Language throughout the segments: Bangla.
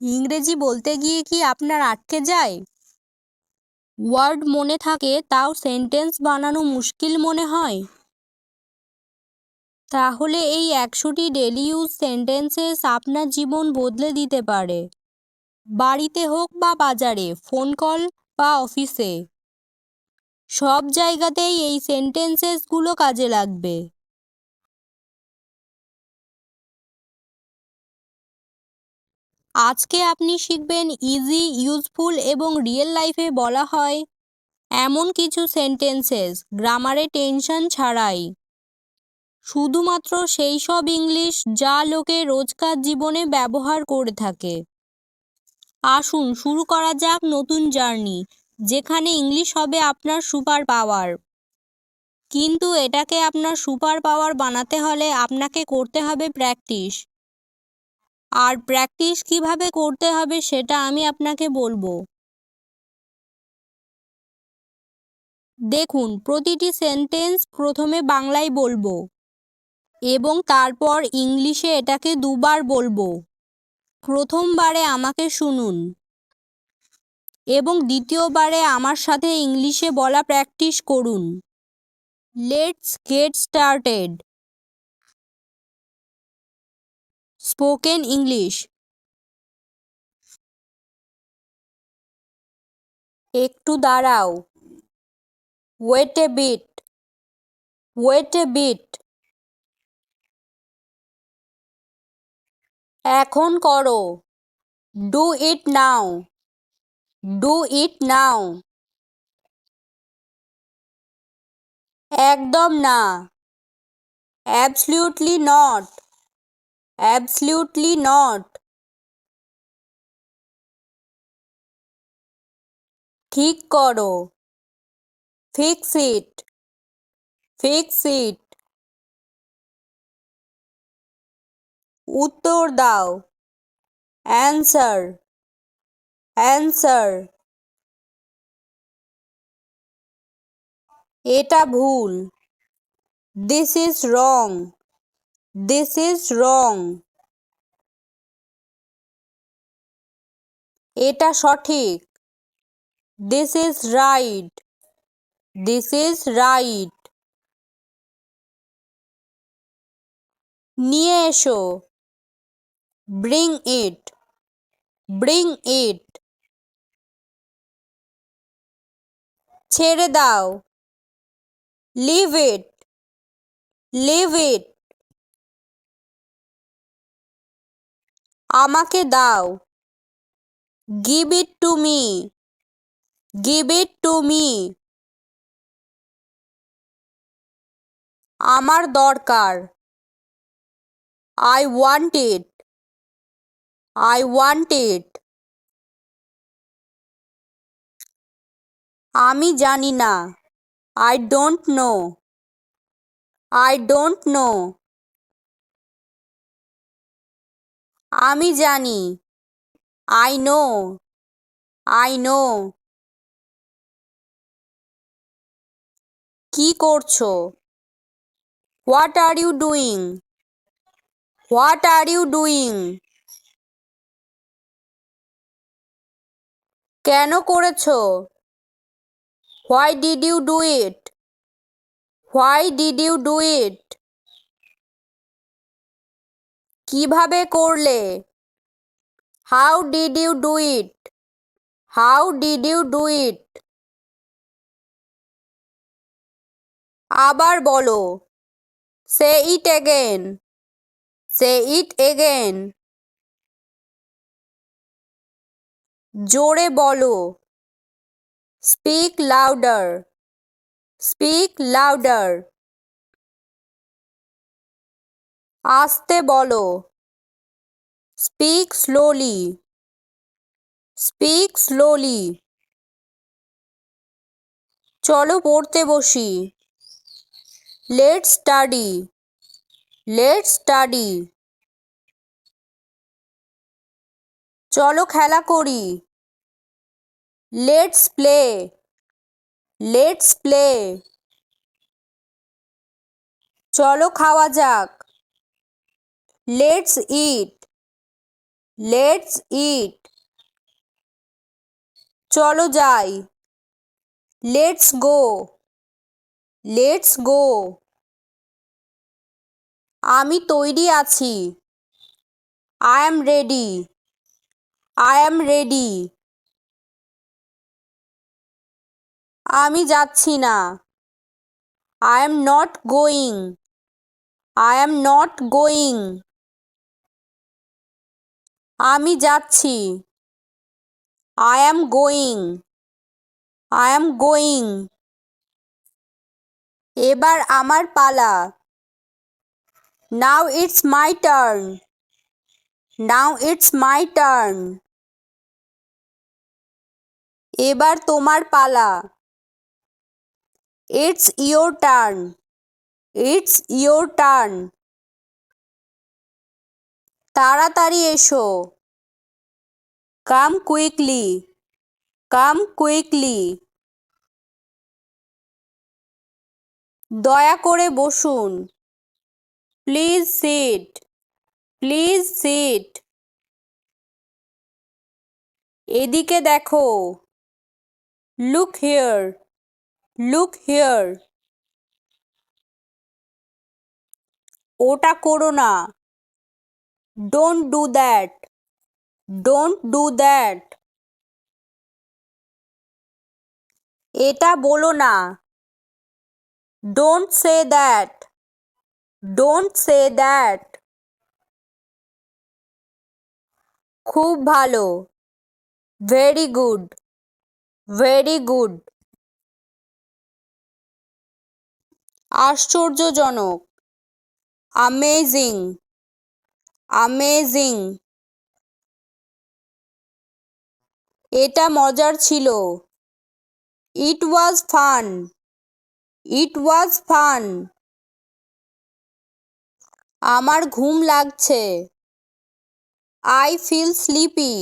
ইংরেজি বলতে গিয়ে কি আপনার আটকে যায়? ওয়ার্ড মনে থাকে, তাও সেন্টেন্স বানানো মুশকিল মনে হয়। তাহলে এই একশোটি ডেলি ইউজ সেন্টেন্সেস আপনার জীবন বদলে দিতে পারে। বাড়িতে হোক বা বাজারে, ফোন কল বা অফিসে। সব জায়গাতেই এই সেন্টেন্সেসগুলো কাজে লাগবে। আজকে আপনি শিখবেন ইজি ইউজফুল এবং রিয়েল লাইফে বলা হয়। এমন কিছু সেন্টেন্সেস গ্রামারে টেনশন ছাড়াই। শুধুমাত্র সেই সব ইংলিশ যা লোকে রোজকার জীবনে ব্যবহার করে থাকে। আসুন শুরু করা যাক নতুন জার্নি, যেখানে ইংলিশ হবে আপনার সুপার পাওয়ার কিন্তু এটাকে আপনার সুপার পাওয়ার বানাতে হলে আপনাকে করতে হবে প্র্যাকটিস আর প্র্যাকটিস কীভাবে করতে হবে সেটা আমি আপনাকে বলব। দেখুন, প্রতিটি সেন্টেন্স প্রথমে বাংলায় বলব এবং তারপর ইংলিশে এটাকে দুবার বলব। প্রথমবারে আমাকে শুনুন এবং দ্বিতীয়বারে আমার সাথে ইংলিশে বলা প্র্যাকটিস করুন। Let's get started spoken English একটু দাঁড়াও। Wait a bit wait a bit এখন করো। Do it now do it নাও একদম না। অ্যাবসলিউটলি নট অ্যাবসলিউটলি নট ঠিক করো। ফিক্স ইট ফিক্স ইট উত্তর দাও। অ্যান্সার অ্যান্সার এটা ভুল। This is wrong this is wrong এটা সঠিক। This is right this is right নিয়ে এসো। ব্রিং ইট ব্রিং ইট ছেড়ে দাও। লিভ ইট লিভ ইট আমাকে দাও। Give it to me give it to me আমার দরকার। I want it I want it আমি জানি না। I don't know I don't know আমি জানি। আই নো আই নো কি করছ? What are you doing what are you doing কেন করেছ? Why did you do it why did you do it কীভাবে করলে? How did you do it how did you do it আবার বলো। সে it again say it again জোরে বলো। স্পিক লাউডার স্পিক লাউডার আস্তে বলো। স্পিক স্লোলি স্পিক স্লোলি চলো পড়তে বসি। লেট স্টাডি লেট স্টাডি চলো খেলা করি। লেটস প্লে লেটস প্লে চলো খাওয়া যাক। লেটস ইট লেটস ইট চলো যাই। লেটস গো লেটস গো আমি তৈরি আছি। I am ready I am ready আমি যাচ্ছি না। I am not going I am not going আমি যাচ্ছি। I am going I am going এবার আমার পালা। Now it's my turn now it's my turn এবার তোমার পালা। It's your turn it's your turn তাড়াতাড়ি এসো। কাম কুইকলি কাম কুইকলি দয়া করে বসুন। প্লিজ সিট প্লিজ সিট এদিকে দেখো। লুক হিয়ার লুক হিয়ার ওটা করো না। Don't do that don't do that এটা বলো না। Don't say that don't say that খুব ভালো। ভেরি গুড ভেরি গুড আশ্চর্যজনক। আমেজিং আমেজিং এটা মজার ছিল। ইট ওয়াজ ফান ইট ওয়াজ ফান আমার ঘুম লাগছে। I feel sleepy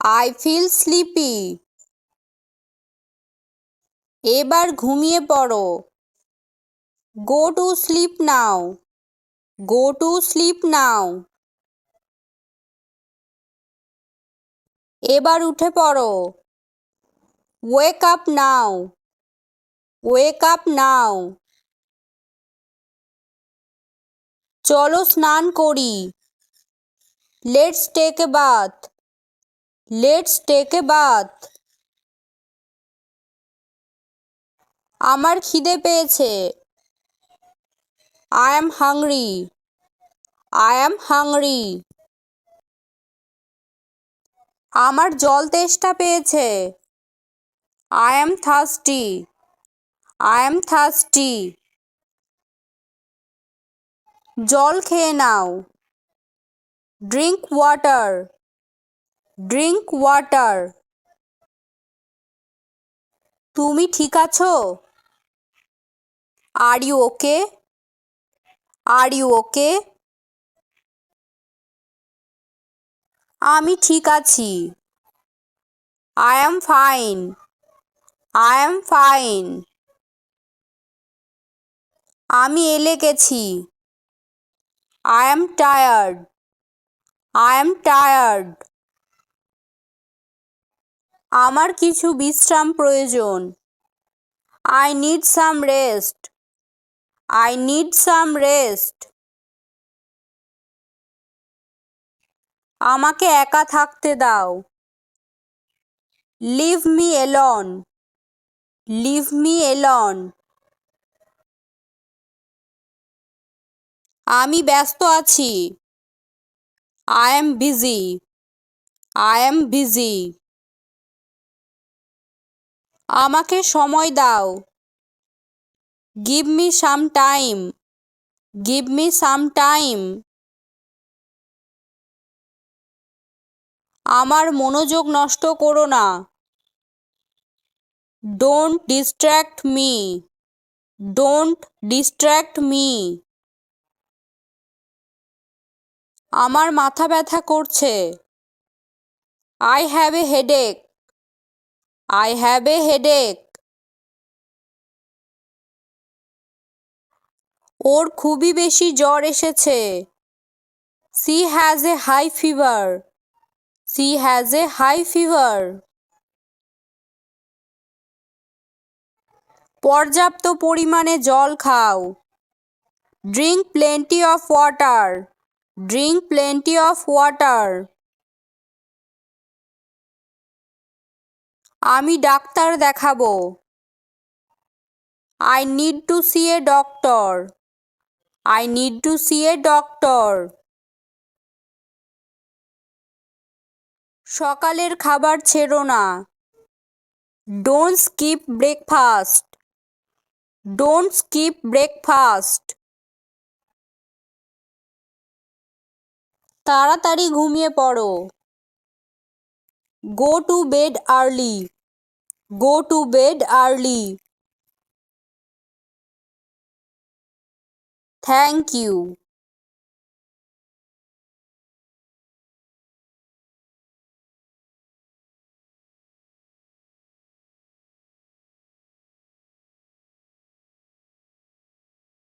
I feel sleepy এবার ঘুমিয়ে পড়ো। Go to sleep now go to sleep now এবার উঠে পড়ো। ওয়েক আপ নাও ওয়েক আপ নাও চলো স্নান করি। Let's take a bath let's take a bath আমার খিদে পেয়েছে। I am hungry I am hungry আমার জল তেষ্টা পেয়েছে। I am thirsty I am thirsty জল খেয়ে নাও। ড্রিঙ্ক ওয়াটার ড্রিঙ্ক ওয়াটার তুমি ঠিক আছো? Are you okay are you okay আমি ঠিক আছি। I am fine I am fine আমি এলে গেছি। I am tired I am tired আমার কিছু বিশ্রাম প্রয়োজন। I need some rest I need some rest আমাকে একা থাকতে দাও। Leave me alone leave me alone আমি ব্যস্ত আছি। I am busy I am busy আমাকে সময় দাও। Give me some time give me some time আমার মনোযোগ নষ্ট করো না। Don't distract me don't distract me আমার মাথা ব্যথা করছে। I have a headache I have a headache ওর খুবই বেশি জ্বর এসেছে। She has a high fever. She has a high fever. পর্যাপ্ত পরিমাণে জল খাও। Drink plenty of water. Drink plenty of water. আমি ডাক্তার দেখাবো। I need to see a doctor. I need to see a doctor সকালের খাবার ছেড়ো না। Don't skip breakfast don't skip breakfast তাড়াতাড়ি ঘুমিয়ে পড়ো। Go to bed early go to bed early thank you